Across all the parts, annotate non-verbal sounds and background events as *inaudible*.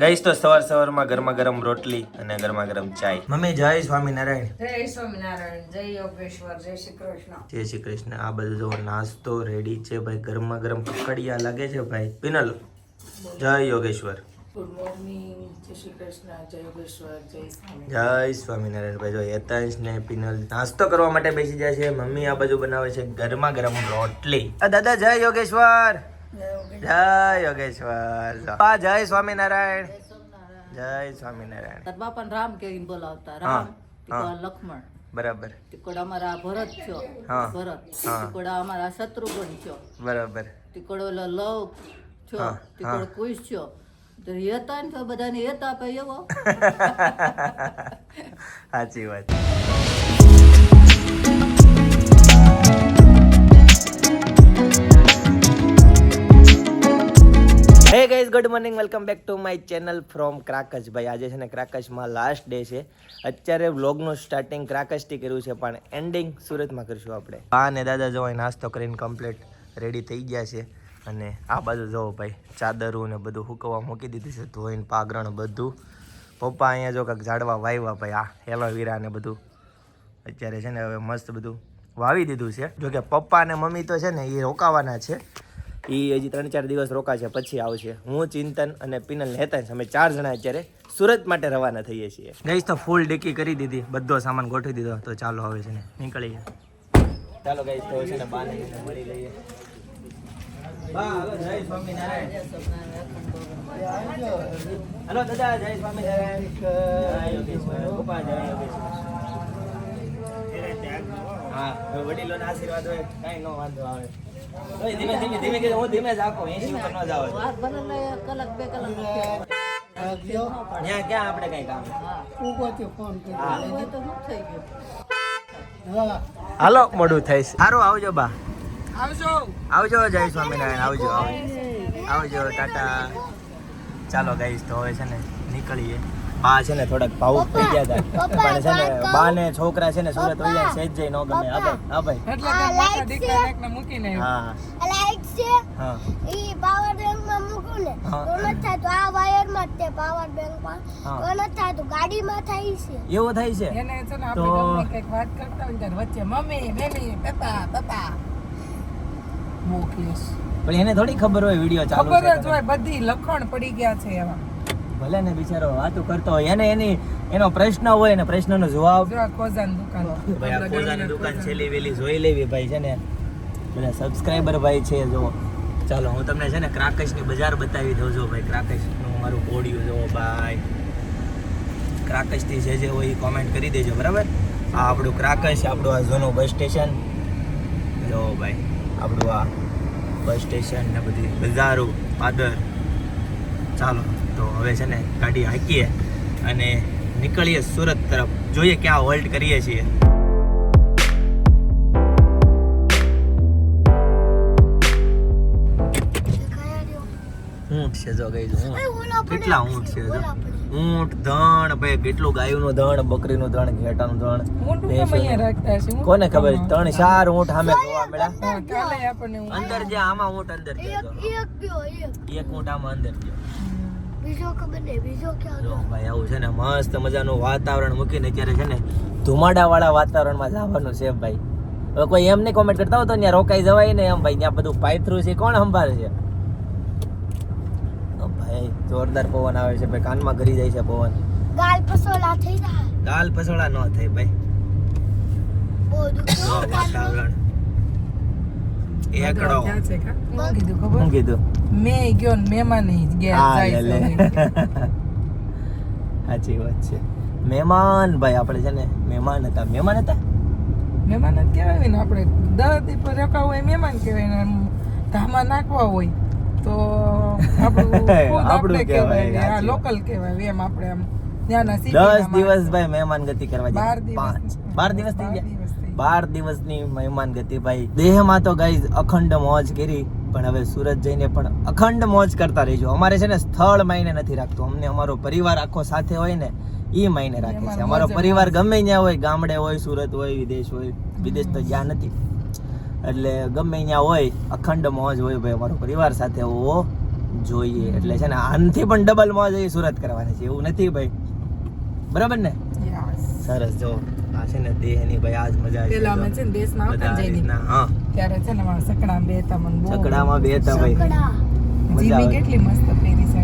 ગઈશ તો સવાર સવારમાં ગરમા ગરમ રોટલી અને ગરમા ગરમ ચાય. મમ્મી જય સ્વામિનારાયણ. જય સ્વામિનારાયણ જય યોગેશ્વર જય શ્રી કૃષ્ણ. જય શ્રી કૃષ્ણ. આ બધો નાસ્તો રેડી છે ભાઈ. ગરમા ગરમ કકડિયા લાગે છે ભાઈ. પિનલ જય યોગેશ્વર. ગુડ મોર્નિંગ જય શ્રી કૃષ્ણ જય યોગેશ્વર જય સ્વામી જય સ્વામિનારાયણ. ભાઈ જો યતાંશ ને પિનલ નાસ્તો કરવા માટે બેસી જાય છે. મમ્મી આ બાજુ બનાવે છે ગરમા ગરમ રોટલી. દાદા જય યોગેશ્વર. જય યોગેશ્વર. આ જય સ્વામિનારાયણ. જય સ્વામિનારાયણ. તાર બાપાને રામ કે બોલાવતા. રામ લક્ષ્મણ. બરાબર. તીકોડા અમારા ભરત છો ભરત. હા. તીકોડા અમારા શત્રુઘ્ન છો બરાબર. ટીકોડો લવ છો હા, કુશ છો તો હેતા ને બધાને હેતા આપે એવો. *laughs* સાચી વાત. Hey guys good morning welcome back to my channel from ક્રાકચ ભાઈ, આજે છે ને ક્રાકચમાં લાસ્ટ ડે છે. અત્યારે વ્લોગનું સ્ટાર્ટિંગ ક્રાકચથી કર્યું છે, પણ એન્ડિંગ સુરતમાં કરીશું આપણે. બા અને દાદા જો અહીં નાસ્તો કરીને કમ્પ્લીટ રેડી થઈ ગયા છે. અને આ બાજુ જોવો ભાઈ, ચાદરું ને બધું હુકવવા મૂકી દીધું છે, ધોઈને પાગરણ બધું. પપ્પા અહીંયા જો કાંક ઝાડવા વાવ્યા ભાઈ, આ એલોવેરા ને બધું. અત્યારે છે ને હવે મસ્ત બધું વાવી દીધું છે. જોકે પપ્પા અને મમ્મી તો છે ને એ રોકાવાના છે. એ હજી ત્રણ ચાર દિવસ રોકાશે પછી આવશે. હું ચિંતન અને પિનલ હેતાંશ અમે ચાર જણા અત્યારે સુરત માટે રવાના થઈએ છીએ. ગઈશ તો ફૂલ ડીકી કરી દીધી. બધો સામાન ગોઠવી દીધો. તો ચાલો હવે છે ને નીકળીએ ચાલો ગઈ તો છે ને બાને મળી લઈએ. બા હાલો હલો દાદા જય સ્વામિનારાયણ. જય યોગેશ્વર. પપ્પા જય યોગેશ્વર. હા વડીલોના આશીર્વાદ હોય કાંઈ નો વાંધો આવે. ધીમે ધીમે ધીમે કીધું હું ધીમે જ એસી ઉપર ન જાવ વાત ભલે ને કલાક બે કલાક ત્યાં ક્યાં આપણે કઈ કામ? હા. હોય તો શું થઈ ગયું. હાલો મોડું થઈશ. સારું આવજો બા. આવજો. આવજો જય સ્વામિનારાયણ આવજો. આવજો આવજો ટાટા. ચાલો ગાઈશ તો હવે છે ને નીકળીએ. બા છે ને થોડાક ભાવુક થઈ ગયા હતા પણ છે ને બા ને છોકરા છે ને સુરત વહી જાય સેજ જઈ ન ગમે. હા ભાઈ હા ભાઈ. એટલે કે મોટા દીકરા એકને મૂકીને હા. લાઈટ છે. હા. ઈ પાવર બેંકમાં મૂકું ને તો ન થાય તો આ વાયરમાં તે પાવર બેંકમાં. હા. તો ગાડી માં થાય છે. એવો થાય છે? એને છે ને તો- આપણે ગમે કંઈક વાત કરતા હોય ત્યારે વચ્ચે મમ્મી મેમી પપ્પા પપ્પા. મૂકીશ. પણ એને થોડી ખબર હોય વીડિયો ચાલુ ખબર જ હોય બધી લખણ પડી ગયા છે એવા ભલે ને બિચારો વાતો કરતો હોય. એને એની એનો પ્રશ્ન હોય ને પ્રશ્નનો જવાબ. જો આ દુકાન. ભાઈ આ દુકાન છેલ્લી વેલી જોઈ લેવી ભાઈ છે ને. બધા સબસ્ક્રાઈબર ભાઈ છે જો ચાલો હું તમને છે ને ક્રાકશની બજાર બતાવી દઉં જો ભાઈ ક્રાકશનું મારું કોડિયું જોવો ભાઈ. ક્રાકશથી જે જે હોય એ કોમેન્ટ કરી દેજો બરાબર? આ આપણું ક્રાકશ આપણું આ જૂનું બસ સ્ટેશન. જો ભાઈ આપણું આ બસ સ્ટેશન ને બધી બજારો પાદર. ચાલો તો હવે છે ને ગાડી હાંકીએ અને નીકળીએ સુરત તરફ. જોઈએ ક્યાં હોલ્ટ કરીએ છીએ. ઊંટ છે જો ગઈ કેટલા ઊંઠ ઊંટ છે જો. ઊંટ ધણ ભાઈ કેટલું ગાયનું ધણ બકરીનું ધણ ઘેટાનું ધણ. કોને ખબર? ત્રણ ચાર ઊંટ સામે જોવા મળ્યા. અંદર જે આમાં ઊંટ અંદર એક ઊંટ આમાં અંદર ગયો. બીજો ખબર નહીં બીજો ક્યાં જો ગયો? ભાઈ આવું છે ને મસ્ત મજાનું વાતાવરણ મૂકીને અત્યારે છે ને ધુમાડા વાળા વાતાવરણમાં જવાનું છે ભાઈ. હવે કોઈ એમ નહીં કોમેન્ટ કરતા હોય તો ત્યાં રોકાઈ જવાય ને એમ ભાઈ. ત્યાં બધું પાયથરું છે કોણ સંભાળે છે? જોરદાર પવન આવે છે ભાઈ. કાનમાં ગરી જાય છે પવન. ગાલ પસોલા થઈ જાય. ગાલ પસોડા ન થાય ભાઈ. વાતાવરણ એકડો કીધું ખબર? કીધું. મેં ગયો ને ગયા જાય. *laughs* સાચી વાત છે. મહેમાન ભાઈ આપણે છે ને મહેમાન હતા. મહેમાન હતા? મહેમાન જ કહેવાય ને આપણે દસ પર રોકાવું હોય મહેમાન કહેવાય ને ધામા નાખવા હોય. તો આપણું *laughs* આપણું કહેવાય, લોકલ કહેવાય એમ આપણે આમ દસ દિવસ ભાઈ મહેમાન ગતિ કરવા જાય. પાંચ. બાર દિવસ થઈ બાર ગયા. બાર દિવસની મહેમાન ગતિ ભાઈ. દેહમાં તો ગાઈ અખંડ મોજ કરી પણ હવે સુરત જઈને પણ અખંડ મોજ કરતા રહીજો અમારે છે ને સ્થળ માયને નથી રાખતું. અમને અમારો પરિવાર આખો સાથે હોય ને એ માયને રાખે છે. અમારો પરિવાર ગમે ત્યાં હોય ગામડે હોય સુરત હોય વિદેશ હોય. વિદેશ તો જ્યાં નથી. એટલે ગમે ત્યાં હોય અખંડ મોજ હોય ભાઈ અમારો પરિવાર સાથે હોવો જોઈએ. એટલે છે ને આનથી પણ ડબલ મોજ એ સુરત કરવાની છે. એવું નથી ભાઈ. બરાબર ને? સરસ. જો આ છે ને દેહની ભાઈ આજ મજા આવી પેલા અમે છે ને દેશમાં આવતા જઈને. હા. ત્યારે છે ને સકડામાં બેતા મને બહુ સકડામાં બેતા ભાઈ. જીમી કેટલી મસ્ત પહેરી છે.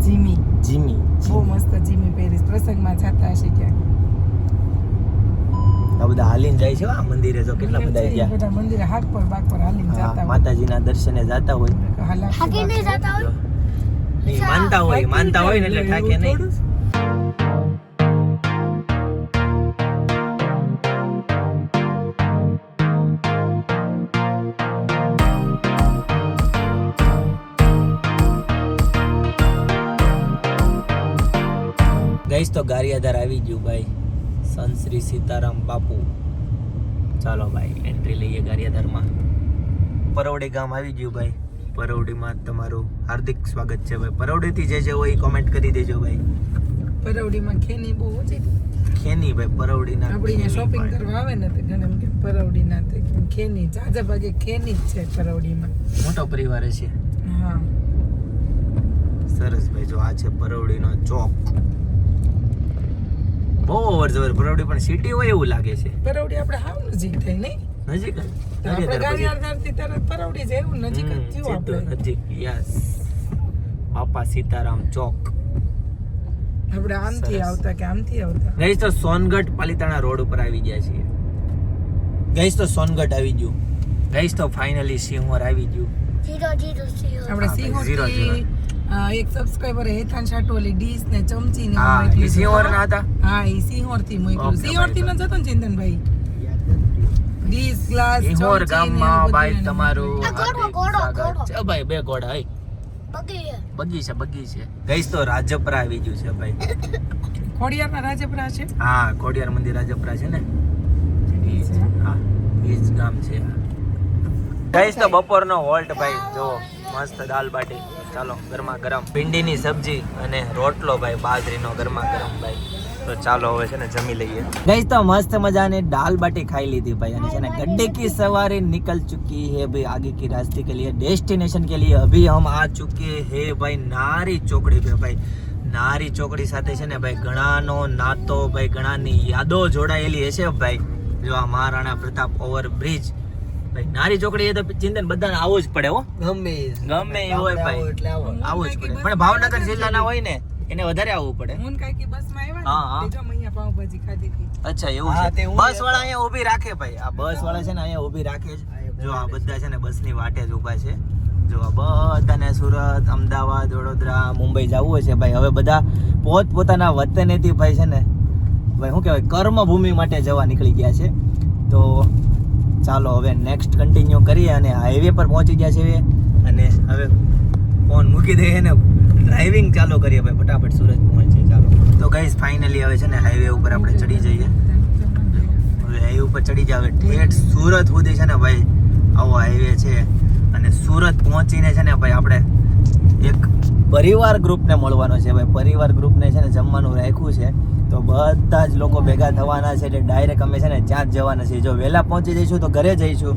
જીમી. જીમી. બહુ મસ્ત જીમી પહેરી પ્રસંગમાં જતા હશે ક્યાંક. બધા હાલીને જાય છે આ મંદિરે જો કેટલા બધા ગયા. બધા મંદિરે હાથ પર બાગ પર હાલીને જતા હોય. માતાજીના દર્શને જતા હોય. હાકી નહીં જતા હોય? નહીં, માનતા હોય માનતા હોય ને એટલે ઠાકે નહીં. ગઈશ તો ગારિયાધાર આવી ગયું ભાઈ. સંત શ્રી સીતારામ બાપુ. ચાલો ભાઈ એન્ટ્રી લઈએ ગારિયાધારમાં. પરવડી ગામ આવી ગયું ભાઈ. પરવડીમાં તમારું હાર્દિક સ્વાગત છે ભાઈ. પરવડીથી જે જે હોય કોમેન્ટ કરી દેજો ભાઈ. પરવડીમાં ખેની બહુ ઓછી ખેની ભાઈ પરવડીના આપણે શોપિંગ. કરવા આવે ને તો ઘણા એમ કે પરવડીના તો ખેની. જાજા ભાગે ખેની જ છે પરવડીમાં. મોટો પરિવાર છે હા. સરસ ભાઈ જો આ છે પરવડીનો ચોક. બહુ અવર જવર પરવડી પણ સિટી હોય એવું લાગે છે. પરવડી આપણે હાવ નજીક થઈ નહીં? નજીક આપણે. ગાંધીનગરથી તરત પરવડી જાય એવું નજીક જ થયું આપણે. નજીક યસ. બાપા સીતારામ ચોક. આપણે આમથી. આવતા કે આમથી આવતા? ગઈસ તો સોનગઢ પાલિતાણા રોડ ઉપર આવી ગયા છીએ. ગઈસ તો સોનગઢ આવી ગયું. ગઈશ તો ફાઇનલી સિંહોર આવી ગયું. જીરો જીરો જીરો આપણે હા, એક સબસ્ક્રાઇબર હેથાન શાટોલી ડીશ ને ચમચી ને હા એ સિંહોર ના હતા? હા એ સિંહોરથી મોકલ્યું. Okay, સિંહોરથી ભાઈ. ન જતો ને ચિંતનભાઈ. ડીશ ગ્લાસ સિંહોર ગામમાં ભાઈ તમારું ઘોડો, ઘોડો, સ્વાગત. ભાઈ બે ઘોડા હઈ. બગી છે. બગી છે ગઈસ તો રાજપરા આવી ગયું છે ભાઈ. ખોડિયાર ખોડિયારના રાજપરા છે? હા ખોડિયાર મંદિર રાજપરા છે ને? ઈ હા એ જ ગામ છે ગઈસ તો બપોરનો હોલ્ટ ભાઈ જો મસ્ત દાલ બાટી. ચાલો, ગરમા ગરમ ભીંડીની સબ્જી અને રોટલો ભાઈ, બાજરીનો ગરમા ગરમ ભાઈ. તો ચાલો હવે છે ને જમી લઈએ. તો મસ્ત મજાની દાલ ખાઈ લીધી ભાઈ, અને છે ને ગડ્ડે કી સવારી નીકળ ચુકી હે ભાઈ, આગે કી રાસ્તે કે લીએ ડેસ્ટિનેશન કે લીએ અભી હમ આ ચુકે હે ભાઈ, નારી ચોકડી પે ભાઈ. નારી ચોકડી સાથે છે ને ભાઈ, ઘણાનો નાતો, ભાઈ, ઘણાની યાદો જોડાયેલી હશે ભાઈ. જો આ મહારાણા પ્રતાપ ઓવર બ્રિજ ભાઈ નારી ચોકડી એ તો ચિંતન બધાને આવવું જ પડે હો. ગમે ગમે એ હોય ભાઈ. એટલે આવો. જ પડે. પણ ભાવનગર જિલ્લાના હોય ને એને વધારે આવવું પડે. હું કાકી બસમાં હા, આવ્યા હા. ને જો અહીંયા પાવભાજી ખાધી હતી. અચ્છા એવું છે. બસ વાળા અહીંયા ઊભી રાખે ભાઈ. આ બસ વાળા છે ને અહીંયા ઊભી રાખે જ. જો આ બધા છે ને બસની વાટે જ ઊભા છે. જો આ બધાને સુરત અમદાવાદ વડોદરા મુંબઈ જવું હોય છે ભાઈ. હવે બધા પોત પોતાના વતનેથી ભાઈ છે ને ભાઈ શું કહેવાય કર્મભૂમિ માટે જવા નીકળી ગયા છે. તો ચાલો, હવે નેક્સ્ટ કન્ટિન્યુ કરીએ અને હાઈવે પર પહોંચી ગયા છે અને હવે ફોન મૂકી દઈએ ને. ડ્રાઇવિંગ ચાલુ કરીએ ભાઈ, ફટાફટ સુરત પહોંચીએ, ચાલો. તો ગાઈઝ ફાઇનલી હવે છે ને હાઈવે ઉપર આપણે ચડી જઈએ. હવે હાઈવે ઉપર ચડી જાવે ઠેઠ સુરત સુધી છે ને ભાઈ, આવો હાઈવે છે. અને સુરત પહોંચીને છે ને ભાઈ, આપણે એક પરિવાર ગ્રુપને મળવાનો છે ભાઈ. પરિવાર ગ્રુપને છે ને જમવાનું રાખ્યું છે. તો બધા જ લોકો ભેગા થવાના છે એટલે ડાયરેક્ટ અમે છે ને ત્યાં જ જવાના છીએ. જો વહેલા પહોંચી જઈશું તો ઘરે જઈશું.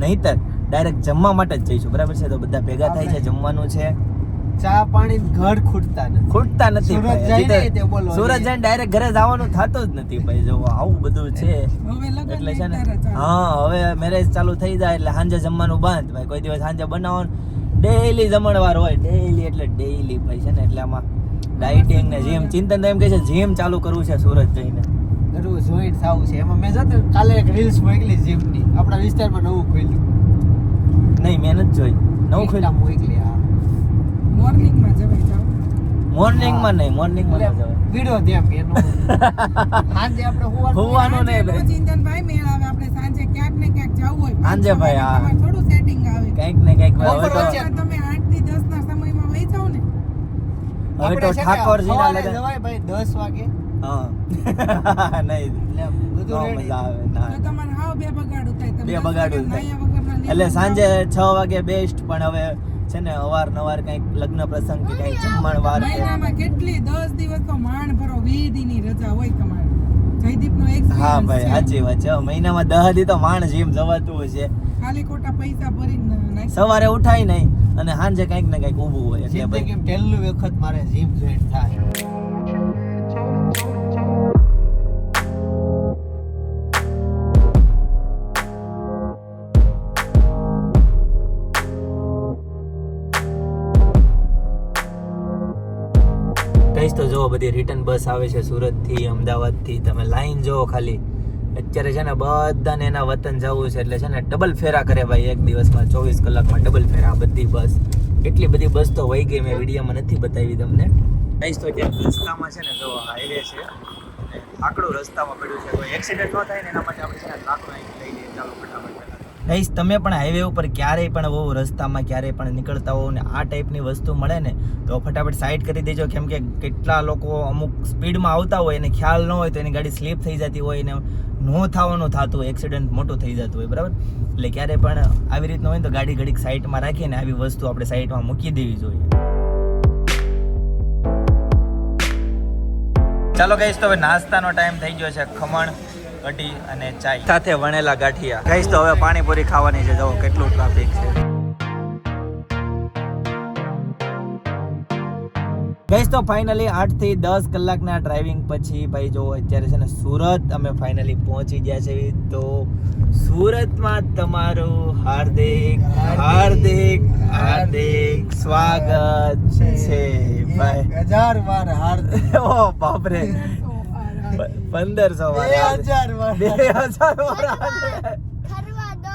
નહીતર ડાયરેક્ટ જમવા માટે જ જઈશું. બરાબર છે? તો બધા ભેગા થાય છે જમવાનું છે. ચા પાણી ઘર ખૂટતા નથી. ખૂટતા નથી. સુરત જઈને ડાયરેક્ટ ઘરે જવાનું થતું જ નથી ભાઈ. જો આવું બધું છે. એટલે છે ને હા હવે મેરેજ ચાલુ થઈ જાય એટલે સાંજે જમવાનું બંધ. ભાઈ કોઈ દિવસ સાંજે બનાવવાનું. ડેઈલી જમણવાર હોય. ડેઈલી એટલે ડેઈલી ભાઈ છે ને એટલે આમાં ડાયટિંગ ને જીમ ચિંતન એમ કહે છે જીમ ચાલુ કરવું છે સુરત જઈને. દરરોજ જોઈન્ટ થવું છે. એમાં મેં જોતું કાલે એક રીલ્સ મોકલી જીમની આપણા વિસ્તારમાં નવું ખોલ્યું. નહીં મેં નથી જોઈ. નવું ખોલ્યું? મોકલી હા. મોર્નિંગમાં જવાય જાવ મોર્નિંગમાં નહીં મોર્નિંગમાં માં જવાય. વિડિયો ધ્યાન એનો *laughs* સાંજે આપણે હોવાનું હોવાનું નહીં ચિંતનભાઈ મેળ આવે. આપણે સાંજે ક્યાંક ને ક્યાંક જવું હોય. સાંજે ભાઈ, હા. થોડું સેટિંગ આવે. કંઈક ને તો તમે આઠથી દસ ના સમયમાં વહી જાવ ને હવે તો ઠાકોરજીના લગન જવાય ભાઈ 10 વાગે? હા. *laughs* નહીં. બધું મજા આવે ના. તો તમારે હાવ બે બગાડું થાય તમે બે બગાડું થાય. એટલે સાંજે જાઓ. છ વાગે બેસ્ટ પણ હવે છે ને અવારનવાર કંઈક લગ્ન પ્રસંગ કે કંઈક જમણ વાર કેટલી દસ દિવસ તો માંડ ભરો વીસ દી ની રજા હોય તમારે. જયદીપનો એક્સપિરિયન્સ હા ભાઈ સાચી વાત છે. હવે મહિનામાં દહ દી તો માણ જીમ જવાતું હોય છે ખાલી ખોટા પૈસા ભરીને સવારે ઉઠાય નહીં અને સાંજે કંઈક ને કંઈક ઊભું હોય એટલે ભાઈ. કેમ પહેલું વખત મારે જીમ જોઈન થાય. જો બધી રિટર્ન બસ આવે છે સુરતથી, અમદાવાદથી. તમે લાઈન જોવો ખાલી. અત્યારે છે ને બધાને એના વતન જવું છે, એટલે છે ને ડબલ ફેરા કરે ભાઈ એક દિવસમાં, ચોવીસ કલાકમાં ડબલ ફેરા બધી બસ એટલી બધી બસ તો વહી ગઈ, મેં વિડીયોમાં નથી બતાવી તમને. કહીશ તો ત્યાં રસ્તામાં છે ને જો હાઈવે છે, આકડું રસ્તામાં પડ્યું છે. કોઈ એક્સિડન્ટ ન થાય ને એના માટે આપણે છે ને લાકડું લઈ લઈએ. ચાલો, ફટાફટ. ગઈશ તમે પણ હાઈવે ઉપર ક્યારેય પણ બહુ રસ્તામાં ક્યારેય પણ નીકળતા હો ને આ ટાઈપની વસ્તુ મળે ને, તો ફટાફટ સાઈડ કરી દેજો. કેમ કે કેટલા લોકો અમુક સ્પીડમાં આવતા હોય એને ખ્યાલ ન હોય તો એની ગાડી સ્લીપ થઈ જતી હોય ને ન થવાનું થતું હોય એક્સિડન્ટ મોટું થઈ જતું હોય, બરાબર? એટલે ક્યારે પણ આવી રીતનું હોય ને તો ગાડી ઘડીક સાઈડમાં રાખીને આવી વસ્તુ આપણે સાઈડમાં મૂકી દેવી જોઈએ. ચાલો ગઈશ તો હવે નાસ્તાનો ટાઈમ થઈ ગયો છે ખમણ. કઢી અને ચાય સાથે વણેલા ગાંઠિયા. કહીશ તો હવે પાણીપુરી ખાવાની છે. જવો કેટલું ટ્રાફિક છે. ગઈશ તો ફાઇનલી આઠથી દસ કલાકના ડ્રાઇવિંગ પછી ભાઈ જો અત્યારે છે ને સુરત અમે ફાઇનલી પહોંચી ગયા છે. તો સુરતમાં તમારું હાર્દિક હાર્દિક હાર્દિક સ્વાગત છે. ભાઈ હજાર વાર હાર્દિક. *laughs* ઓ બાપરે. પંદરસો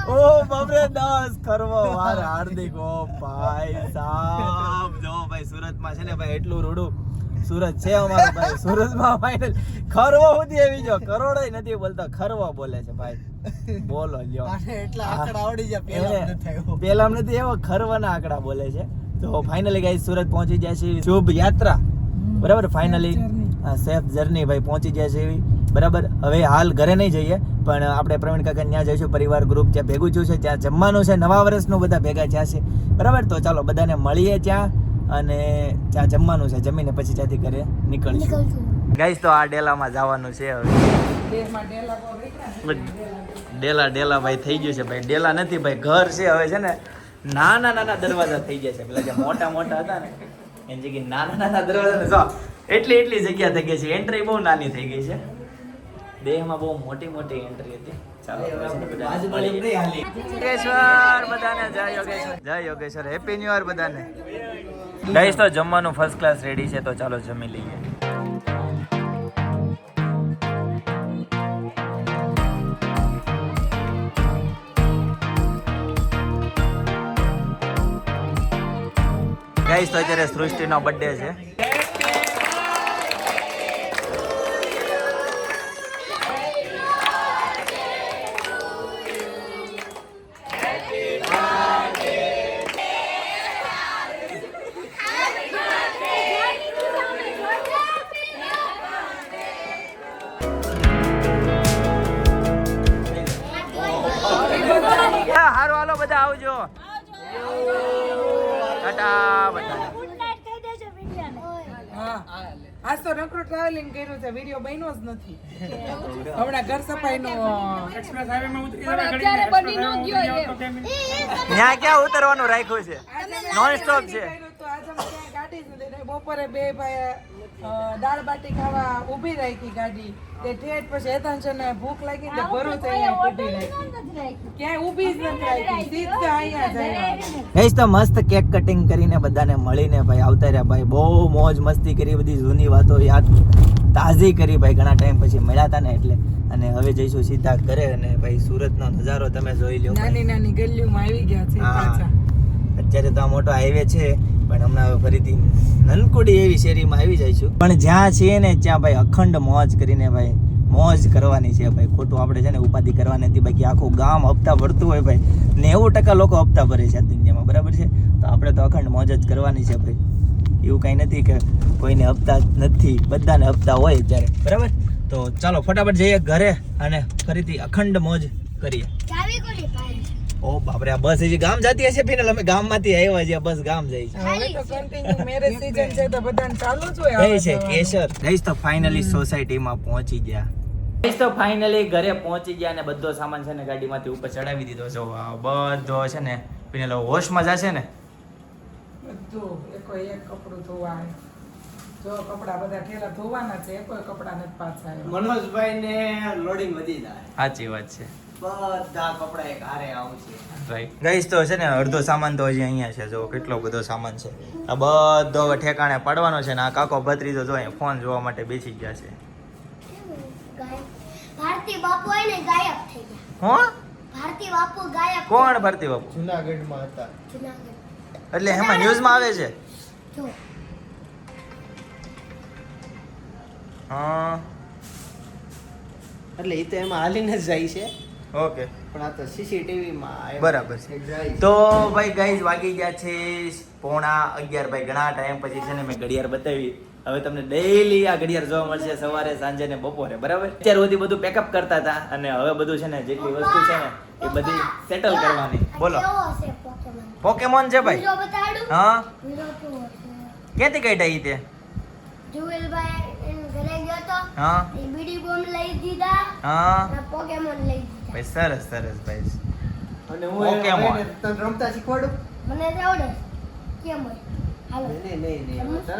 ઓ બાપરે દસ ખરવો વાર. હાર્દિક ઓ ભાઈ સાહેબ જો ભાઈ સુરતમાં છે ને ભાઈ એટલું રૂડું. સુરત છે અમારો ભાઈ. સુરતમાં ફાઇનલ ખરવો સુધી આવી જો કરોડો નથી બોલતો. ખરવો બોલે છે ભાઈ. બોલો લ્યો. એટલા આંકડા આવડી જાય પેલા નથી થયો. પેલા નથી એવો ખરવાના આંકડા બોલે છે. તો ફાઇનલી ગાઈસ સુરત પહોંચી જાય છે શુભ યાત્રા બરાબર? Finally journey. સેફ જર્ની ભાઈ પહોંચી જાય છે એવી. બરાબર? હવે હાલ ઘરે નહીં જઈએ પણ આપણે પ્રવીણ કાકા ત્યાં જઈશું પરિવાર ગ્રુપ ત્યાં ભેગું થયું છે ત્યાં જમવાનું છે નવા વર્ષનું બધા ભેગા થયા છે. બરાબર? તો ચાલો બધાને મળીએ ત્યાં અને ત્યાં જમવાનું છે જમીને પછી ત્યાંથી ઘરે નીકળીશું. ગાઈસ તો આ ડેલામાં જવાનું છે હવે. ડેલા ડેલા ડેલા ભાઈ થઈ ગયું છે ભાઈ. ડેલા નથી ભાઈ ઘર છે હવે છે ને નાના નાના દરવાજા થઈ ગયા છે. પેલા જે મોટા મોટા હતા ને એની જગ્યાએ નાના નાના દરવાજા ને જો એટલી એટલી જગ્યા થઈ ગઈ છે. એન્ટ્રી બહુ નાની થઈ ગઈ છે. દેહમાં બહુ મોટી મોટી એન્ટ્રી હતી. યોગેશ્વર બધાને જય યોગેશ્વર. જય યોગેશ્વર. હેપી ન્યુ યર બધાને. ગાઈસ તો જમવાનું ફર્સ્ટ ક્લાસ રેડી છે તો ચાલો જમી લઈએ. ગાઈસ તો અત્યારે સૃષ્ટિનો બર્થડે છે. બધા. હા. આજ તો નકરું ટ્રાવેલિંગ કર્યું છે વીડિયો બન્યો જ નથી. હમણાં ઘર સફાઈનો ત્યાં ક્યાં ઉતરવાનું રાખ્યું છે? નોન સ્ટોપ છે તો આજે અમે ક્યાંય ગાડી જ નથી રહી. બપોરે બે ભાઈ દાળ બાટી ખાવા ઊભી રાખી ગાડી. તે ઠેઠ પછી હેતાન છે ને ભૂખ લાગી ને ભરું થઈ ઊભી રાખી. ક્યાંય ઊભી જ નથી રાખી સીધા અહીંયા જાય એજ તો મસ્ત કેક કટિંગ કરીને બધાને મળીને ભાઈ આવતા રહ્યા. ભાઈ બહુ મોજ મસ્તી કરી બધી જૂની વાતો યાદ તાજી કરી ભાઈ ઘણા ટાઈમ પછી મળ્યા હતા ને એટલે. અને હવે જઈશું સીધા ઘરે અને ભાઈ સુરતનો નજારો તમે જોઈ લ્યો નાની નાની ગલીઓમાં આવી ગયા છે અત્યારે તો આ મોટો હાઈવે છે પણ હમણાં હવે ફરીથી નનકુડી એવી શેરીમાં આવી જાય છું. પણ જ્યાં છીએ ને ત્યાં ભાઈ અખંડ મોજ કરીને ભાઈ મોજ કરવાની છે ભાઈ. ખોટું આપણે છે ને ઉપાધિ કરવાની નથી. બાકી આખું ગામ હપ્તા ભરતું હોય ભાઈ. નેવું ટકા લોકો હપ્તા ભરે છે દુનિયામાં. બરાબર છે? તો આપણે તો અખંડ મોજ જ કરવાની છે ભાઈ. એવું કંઈ નથી કે કોઈને હપ્તા નથી. બધાને હપ્તા હોય ત્યારે. બરાબર? તો ચાલો ફટાફટ જઈએ ઘરે અને ફરીથી અખંડ મોજ કરીએ. ઓ બાપરે આ બસ હજી ગામ જતી હશે ફિનલ? અમે ગામમાંથી આવ્યા છે બસ ગામ જાય છે. હવે તો કન્ટિન્યુ મેરેજ સીઝન છે તો બધાને ચાલુ જ હોય આવે છે તો. કેસર ગઈશ તો ફાઇનલી સોસાયટીમાં પહોંચી ગયા. તો ફાઇનલી ઘરે પહોંચી ગયા અને બધો સામાન છે ને ગાડીમાંથી ઉપર ચડાવી દીધો છે. બધો છે ને પીને હોશમાં જશે ને? બધું એકો એક કપડું ધોવાય. જો કપડા બધા ઠેલા ધોવાના છે કોઈ કપડા નથી પાછા મનોજભાઈ ને લોડિંગ વધી જાય. સાચી વાત છે. બધા કપડા એક હારે આવશે. રાઈટ ગઈશ તો છે ને અડધો સામાન તો હજી અહીંયા છે. જો કેટલો બધો સામાન છે. આ બધો ઠેકાણે પાડવાનો છે ને આ કાકો ભત્રીજો જો અહીંયા ફોન જોવા માટે બેસી ગયા છે. ભારતી બાપુ એને ગાયબ થઈ ગયા. કોણ ભારતી બાપુ ગાયબ કોણ ભરતી બાપુ? જુનાગઢમાં હતા. જૂનાગઢ. એટલે એમાં ન્યૂઝમાં આવે છે? જો. હા. એટલે એ તો એમાં હાલીને જ જાય છે. ઓકે. પણ આ તો સીસીટીવી માં બરાબર છે. તો ભાઈ ગાઈઝ વાગી ગયા છે પોણા અગિયાર. ભાઈ ઘણા ટાઈમ પછી છે ને મેં ઘડિયાળ બતાવી. હવે તમને ડેઈલી આ ઘડિયાળ જોવા મળશે સવારે સાંજે ને બપોરે. બરાબર? અત્યાર સુધી બધું પેકઅપ કરતા હતા અને હવે બધું છે ને જેટલી વસ્તુ છે ને એ બધી સેટલ કરવાની. બોલો. પોકેમોન છે ભાઈ. હા. ક્યાંથી કાઢ્યા ઈ તે? જુવેલભાઈ ઘરે ગયો તો હા. બીડી બોમ્બ લઈ દીધા હા. પોકેમોન લઈ દીધા ભાઈ સરસ સરસ ભાઈ. અને હું ઓકે તને રમતા શીખવાડું? મને તો આવડે. કેમ તો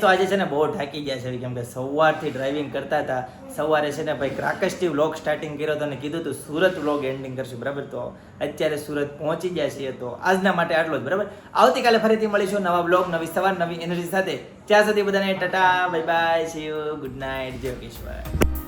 તો આજે છે ને બહુ થાકી ગયા છે કેમ કે સવારથી ડ્રાઇવિંગ કરતા હતા. સવારે છે ને ભાઈ ક્રાકસથી વ્લોગ સ્ટાર્ટિંગ કર્યો હતો અને કીધું હતું સુરત વ્લોગ એન્ડિંગ કરશું. બરાબર? તો અત્યારે સુરત પહોંચી ગયા છીએ તો આજના માટે આટલો જ બરાબર? આવતીકાલે ફરીથી મળીશું નવા બ્લોગ નવી સવાર નવી એનર્જી સાથે. ત્યાં સુધી બધાને tata bye bye see you good night જય યોગેશ્વર.